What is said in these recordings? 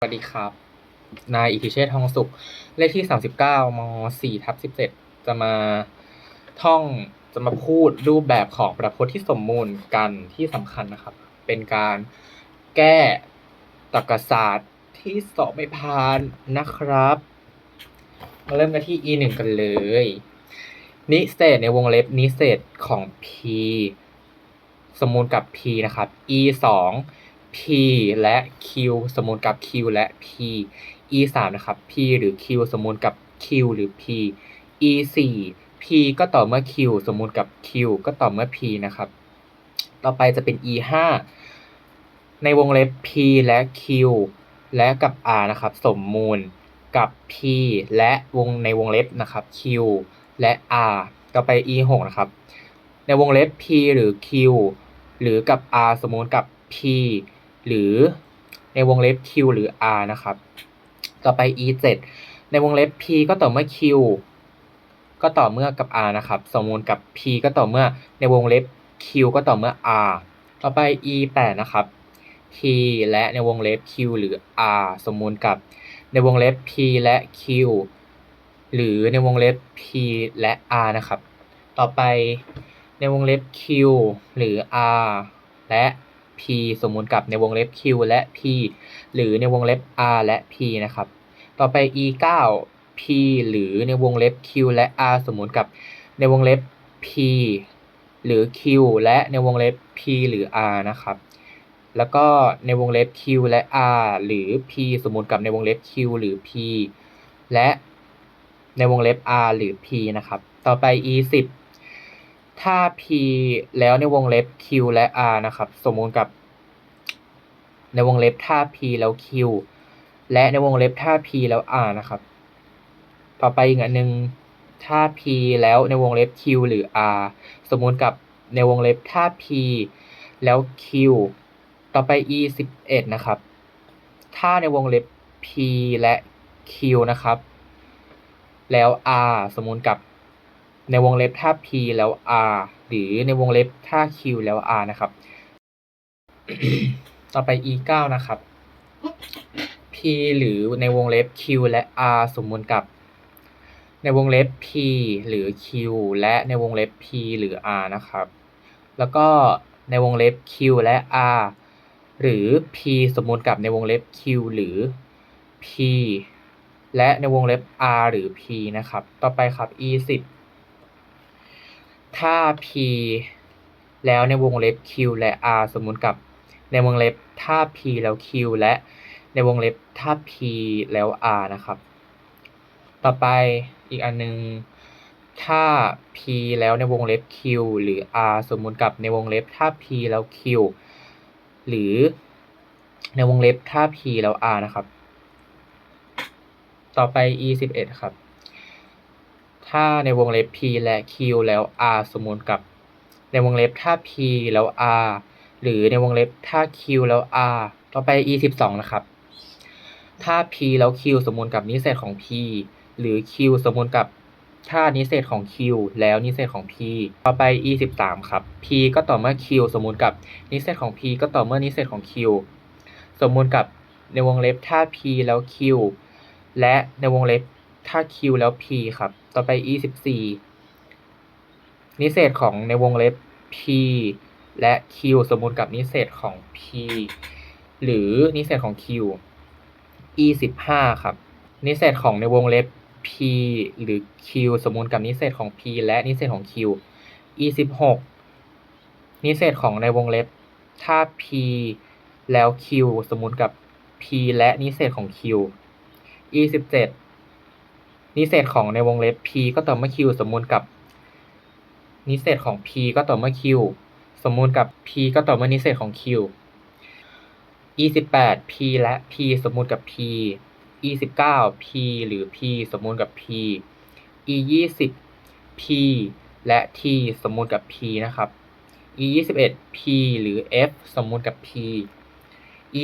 สวัสดีครับ นายอิทธิเชษทองสุข เลขที่สามสิบเก้ามสี่ทับสิบเจ็ดจะมาท่องจะมาพูดรูปแบบของประพจน์ที่สมมูลกันที่สำคัญนะครับ เป็นการแก้ตรรกศาสตร์ที่สอบไม่ผ่านนะครับ มาเริ่มกันที่ e หนึ่งกันเลย นิเศษในวงเล็บนิเศษของ p สมมูลกับ p นะครับ e สอง p และ q สมมูลกับ q และ p e สามนะครับ p หรือ q สมมูลกับ q หรือ p e สี่ p ก็ต่อเมื่อ q สมมูลกับ q ก็ต่อเมื่อ p นะครับ ต่อไปจะเป็น e ห้าในวงเล็บ p และ q และกับ r นะครับ สมมูลกับ p และวงในวงเล็บนะครับ q และ r ต่อไป e หกนะครับ ในวงเล็บ p หรือ q หรือกับ r สมมูลกับ p หรือในวงเล็บ q หรือ r นะครับ ต่อไป e 7ในวงเล็บ p ก็ต่อเมื่อ q ก็ต่อเมื่อกับ r นะครับ สมมูลกับ p ก็ต่อเมื่อในวงเล็บ q ก็ต่อเมื่อ r ต่อไป e 8นะครับ p และในวงเล็บ q หรือ r สมมูลกับในวงเล็บ p และ q หรือในวงเล็บ p และ r นะครับ ต่อไปในวงเล็บ q หรือ r และ p สมมูลกับในวงเล็บ q และ p หรือในวงเล็บ r และ p นะครับ ต่อไป e 9 p หรือในวงเล็บ q และ r สมมูลกับในวงเล็บ p หรือ q และในวงเล็บ p หรือ r นะครับ แล้วก็ในวงเล็บ q และ r หรือ p สมมูลกับในวงเล็บ q หรือ p และในวงเล็บ r หรือ p นะครับ ต่อไป e 10 ถ้า p แล้วในวงเล็บ q และ r นะครับ สมมูลกับ ในวงเล็บถ้า p แล้ว q และในวงเล็บถ้า p แล้ว r นะครับ ต่อไปอีกอันหนึ่งถ้า p แล้วในวงเล็บ q หรือ r สมมูลกับในวงเล็บถ้า p แล้ว q ต่อไป e 11นะครับ ถ้าในวงเล็บ p และ q นะครับ แล้ว r สมมูลกับ ในวงเล็บถ้า p แล้ว r หรือในวงเล็บถ้า q แล้ว r นะครับ ต่อไป e 9นะครับ p หรือในวงเล็บ q และ r สมมูลกับ ในวงเล็บ p หรือ q และในวงเล็บ p หรือ r นะครับ แล้วก็ในวงเล็บ q และ r หรือ p สมมูลกับในวงเล็บ q หรือ p และในวงเล็บ r หรือ p นะครับ ต่อไปครับ e 10 ถ้า p แล้วในวงเล็บ q และ r สมมูลกับในวงเล็บถ้า p แล้ว q และในวงเล็บถ้า p แล้ว r นะครับ ต่อไปอีกอันนึง ถ้า p แล้วในวงเล็บ q หรือ r สมมูลกับในวงเล็บถ้า p แล้ว q หรือในวงเล็บถ้า p แล้ว r นะครับ ต่อไป e 11ครับ ถ้าในวงเล็บ p และ q แล้ว r สมมูลกับ ในวงเล็บถ้า p แล้ว r หรือในวงเล็บถ้า q แล้ว r ต่อไป e 12นะครับ ถ้า p แล้ว q สมมูลกับนิเศษของ p หรือ q สมมูลกับถ้านิเศษของ q แล้วนิเศษของ p ต่อไป e 13ครับ p ก็ต่อเมื่อ q สมมูลกับนิเศษของ p ก็ต่อเมื่อนิเศษของ q สมมูลกับในวงเล็บถ้า p แล้ว q และในวงเล็บ ถ้า q แล้ว p ครับ ต่อไป e 14นิเศษของในวงเล็บ p และ q สมมูลกับนิเศษของ p หรือนิเศษของ q e 15ครับ นิเศษของในวงเล็บ p หรือ q สมมูลกับนิเศษของ p และนิเศษของ q e 16นิเศษของในวงเล็บ ถ้า p แล้ว q สมมูลกับ p และนิเศษของ q e 17 นิเศษของในวงเล็บ p ก็ต่อเมื่อ q สมมูลกับ นิเศษของ p ก็ต่อเมื่อ q สมมูลกับ p ก็ต่อเมื่อนิเศษของ q e 18 p และ p สมมูลกับ p e 19 p หรือ p สมมูลกับ p e 20 p และ t สมมูลกับ p นะครับ e 21 p หรือ f สมมูลกับ p e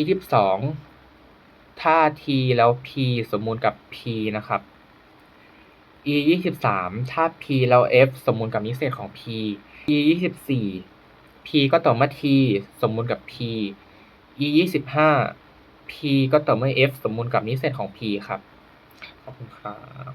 22ถ้า t แล้ว p สมมูลกับ p นะครับ e 23ถ้า p แล้ว f สมมูลกับนิเศษของ p e 24 p ก็ต่อเมื่อ t สมมูลกับ p e 25 p ก็ต่อเมื่อ f สมมูลกับนิเศษของ p ครับ ขอบคุณครับ